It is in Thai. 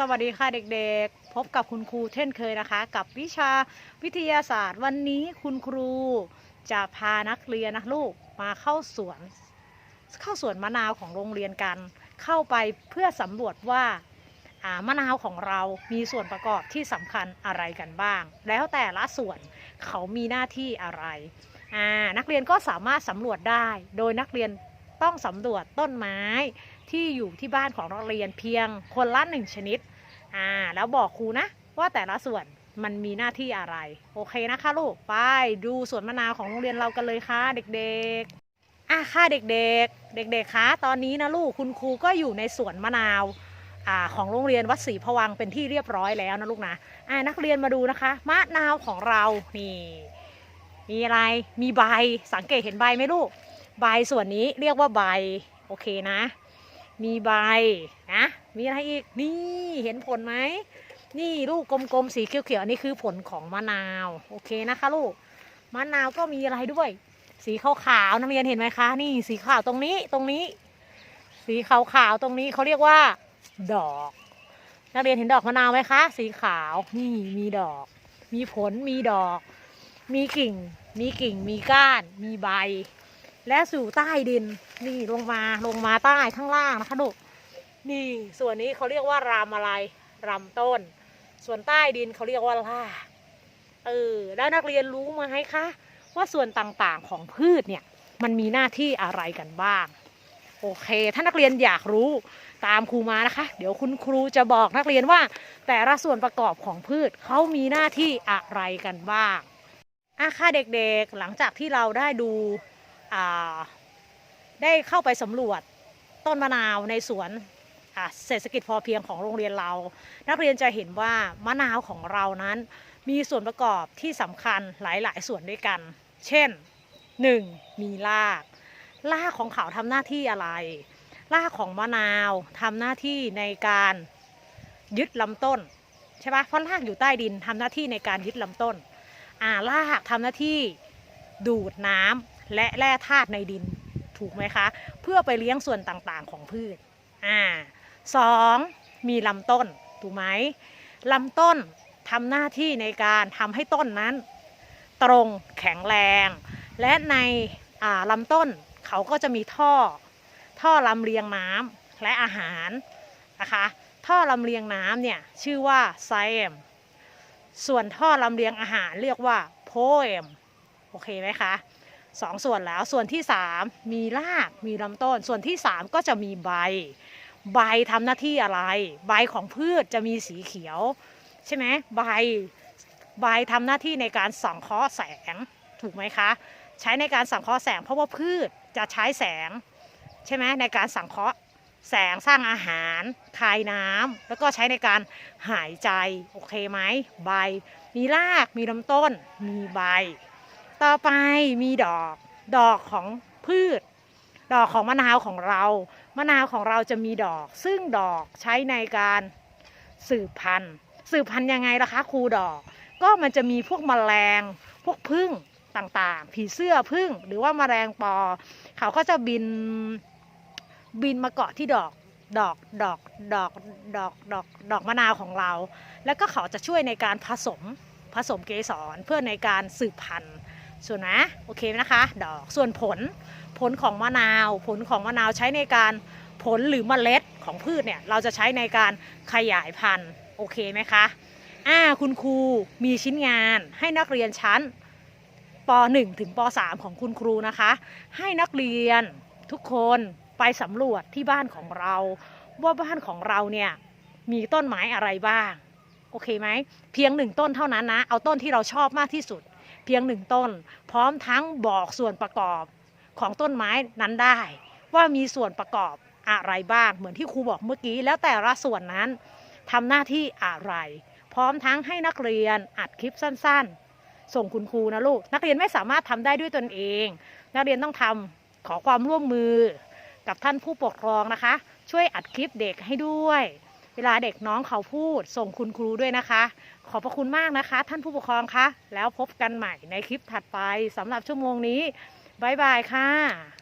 สวัสดีค่ะเด็กๆ พบกับคุณครูเช่นเคยนะคะ กับวิชาวิทยาศาสตร์ วันนี้คุณครูจะพานักเรียนนะลูกมาเข้าสวน เข้าสวนมะนาวของโรงเรียนกัน เข้าไปเพื่อสำรวจว่าามะนาวของเรามีส่วนประกอบที่สำคัญอะไรกันบ้าง แล้วแต่ละส่วนเขามีหน้าที่อะไร นักเรียนก็สามารถสำรวจได้ โดยนักเรียน ต้องสำรวจต้นไม้ที่อยู่ที่บ้านของนักเรียนเพียงคนละหนึ่งชนิดอ่าแล้วบอกครูนะว่าแต่ละส่วนมันมีหน้าที่อะไร โอเคนะคะลูก ไปดูสวนมะนาวของโรงเรียนเรากันเลยค่ะเด็กๆอะค่ะเด็กๆ เด็กๆคะตอนนี้นะลูกคุณครูก็อยู่ในสวนมะนาวอ่าของโรงเรียนวัดศรีพวังเป็นที่เรียบร้อยแล้วนะลูกนะอ่านักเรียนมาดูนะคะ มะนาวของเรานี่มีอะไรมีใบสังเกตเห็นใบไหมลูก ใบส่วนนี้เรียกว่าใบโอเคนะ มีใบนะมีอะไรอีกนี่เห็นผลไหมนี่ลูกกลมๆสีเขียวๆอันนี้คือผลของมะนาวโอเคนะคะลูกมะนาวก็มีอะไรด้วย สีขาวๆนักเรียนเห็นไหมคะ นี่สีขาวตรงนี้ตรงนี้ สีขาวๆตรงนี้เขาเรียกว่า ดอก นักเรียนเห็นดอกมะนาวไหมคะ สีขาวนี่มีดอก มีผลมีดอก มีกิ่ง มีกิ่งมีก้าน มีใบ และสู่ใต้ดินนี่ลงมาลงมาใต้ข้างล่างนะคะลูกนี่ส่วนนี้เขาเรียกว่ารำอะไรรำต้น ส่วนใต้ดินเขาเรียกว่าราเออแล้วนักเรียนรู้ไหมคะว่าส่วนต่างๆของพืชเนี่ยมันมีหน้าที่อะไรกันบ้าง โอเค ถ้านักเรียนอยากรู้ตามครูมานะคะ เดี๋ยวคุณครูจะบอกนักเรียนว่า แต่ละส่วนประกอบของพืชเขามีหน้าที่อะไรกันบ้างอะค่ะเด็กๆหลังจากที่เราได้ดู ได้เข้าไปสำรวจต้นมะนาวในสวนเศรษฐกิจพอเพียงของโรงเรียนเรา นักเรียนจะเห็นว่ามะนาวของเรานั้น มีส่วนประกอบที่สำคัญหลาย ๆ ส่วนด้วยกัน เช่น 1. มีราก รากของเขาทำหน้าที่อะไร รากของมะนาวทำหน้าที่ในการยึดลำต้นใช่ปะเพราะรากอยู่ใต้ดินทำหน้าที่ในการยึดลำต้นอ่ารากทำหน้าที่ดูดน้ำ และแร่ธาตุในดินถูกไหมคะ เพื่อไปเลี้ยงส่วนต่างๆของพืชอ่าสองมีลำต้นถูกไหมลำต้นทำหน้าที่ในการทำให้ต้นนั้น ตรงแข็งแรง และในอ่าลำต้นเขาก็จะมีท่อ ท่อลำเลียงน้ำและอาหารนะคะท่อลำเลียงน้ำเนี่ยชื่อว่าไซเอมส่วนท่อลำเลียงอาหารเรียกว่าโพเอมโอเคไหมคะ สองส่วนแล้วส่วนที่สามมีรากมีลำต้น ส่วนที่สามก็จะมีใบ ใบทำหน้าที่อะไร ใบของพืชจะมีสีเขียว ใช่ไหมใบใบทำหน้าที่ในการสังเคราะห์แสงถูกไหมคะ ใช้ในการสังเคราะห์แสง เพราะว่าพืชจะใช้แสง ใช่ไหมในการสังเคราะห์แสงสร้างอาหารคายน้ำแล้วก็ใช้ในการหายใจ โอเคไหมใบ มีรากมีลำต้น มีใบ ต่อไปมีดอกดอกของพืช ดอกของมะนาวของเรา มะนาวของเราจะมีดอก ซึ่งดอกใช้ในการสืบพันธุ์ สืบพันธุ์ยังไงล่ะคะครูดอก ก็มันจะมีพวกแมลง พวกพึ่งต่างๆ ผีเสื้อพึ่งหรือว่าแมลงปอ เขาก็จะบินบินมาเกาะที่ดอกดอกดอกดอกดอกดอกดอกมะนาวของเรา แล้วก็เขาจะช่วยในการผสมผสมเกสรเพื่อในการสืบพันธุ์ ส่วนนะโอเคนะคะ ดอกส่วนผลผลของมะนาว ผลของมะนาวใช้ในการผลหรือเมล็ดของพืชเนี่ยเราจะใช้ในการขยายพันธุ์โอเคไหมคะอ่าคุณครูมีชิ้นงานให้นักเรียนชั้นป .1 ถึงป .3 ของคุณครูนะคะ ให้นักเรียนทุกคนไปสำรวจที่บ้านของเรา ว่าบ้านของเราเนี่ยมีต้นไม้อะไรบ้าง โอเคไหมเพียงหนึ่งต้นเท่านั้นนะ เอาต้นที่เราชอบมากที่สุด พียงหนึ่งต้น พร้อมทั้งบอกส่วนประกอบของต้นไม้นั้นได้ ว่ามีส่วนประกอบอะไรบ้างเหมือนที่ครูบอกเมื่อกี้ แล้วแต่ละส่วนนั้นทำหน้าที่อะไร พร้อมทั้งให้นักเรียนอัดคลิปสั้นๆ ส่งคุณครูนะลูก นักเรียนไม่สามารถทำได้ด้วยตนเอง นักเรียนต้องทำขอความร่วมมือกับท่านผู้ปกครองนะคะ ช่วยอัดคลิปเด็กให้ด้วย เวลาเด็กน้องเขาพูดส่งคุณครูด้วยนะคะ ขอบพระคุณมากนะคะ ท่านผู้ปกครองคะแล้วพบกันใหม่ในคลิปถัดไปสำหรับชั่วโมงนี้บ๊ายบายค่ะ